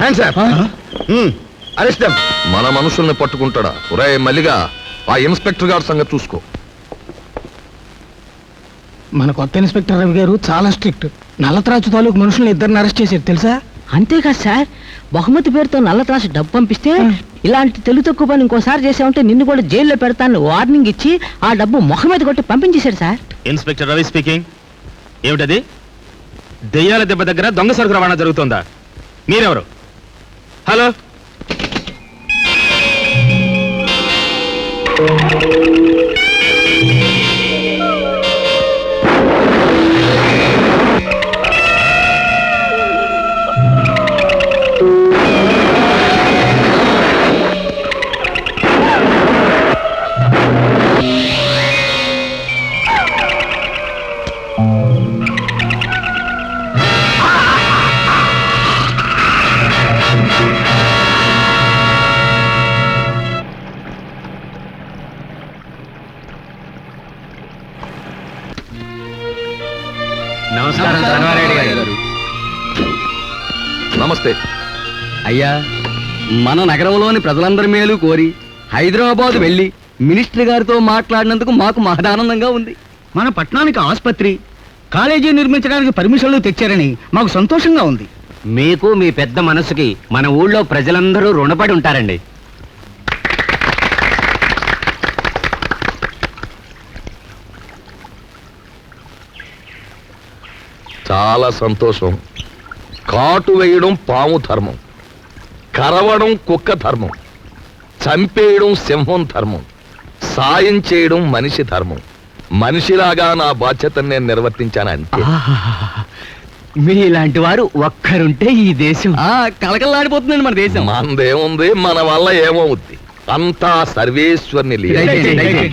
Hands up arrest మన మనుషుల్ని పట్టుకుంటాడా? ఒరే మల్లిగా ఆ ఇన్స్పెక్టర్ గారి సంగతి చూసుకో. మన కొత్త ఇన్స్పెక్టర్ రవి గారు చాలా స్ట్రిక్ట్. నల్లత్రాచు తాలూకు మనుషుల్ని ఇద్దరిని అరెస్ట్ చేశారు తెలుసా? అంతేకాదు సార్. బహుమతి పేరుతో నల్ల త్రాసు డబ్బు పంపిస్తే ఇలాంటి తెలుగు తక్కువ పని ఇంకోసారి చేసామంటే నిన్ను కూడా జైల్లో పెడతాను వార్నింగ్ ఇచ్చి ఆ డబ్బు మొహం మీద కొట్టి పంపించేశాడు సార్. Inspector Ravi speaking. ఏమిటది? దెయ్యాల దెబ్బ దగ్గర దొంగ సరుకు రవాణా జరుగుతుందా? మీరెవరు? ഹലോ నమస్కారం గారు. నమస్తే. అయ్యా మన నగరంలోని ప్రజలందరి మేలు కోరి హైదరాబాద్ వెళ్ళి మినిస్టర్ గారితో మాట్లాడినందుకు మాకు మహదానందంగా ఉంది. మన పట్టణానికి ఆసుపత్రి కాలేజీ నిర్మించడానికి పర్మిషన్లు తెచ్చారని మాకు సంతోషంగా ఉంది. మీకు మీ పెద్ద మనసుకి మన ఊళ్ళో ప్రజలందరూ రుణపడి ఉంటారండి. చాలా సంతోషం. కాటు వేయడం పాము ధర్మం. కరవడం కుక్క ధర్మం. చంపేయడం సింహం ధర్మం. సాయం చేయడం మనిషి ధర్మం. మనిషిలాగా నా బాధ్యతను నేను నిర్వర్తించాను అంతే. మీలాంటి వారు ఒక్కరుంటే ఈ దేశం. కలకల్లాడిపోతుందండి మన దేశం. మనదేముంది మన వల్ల ఏమవుద్ది? అంతా సర్వేశ్వరుని.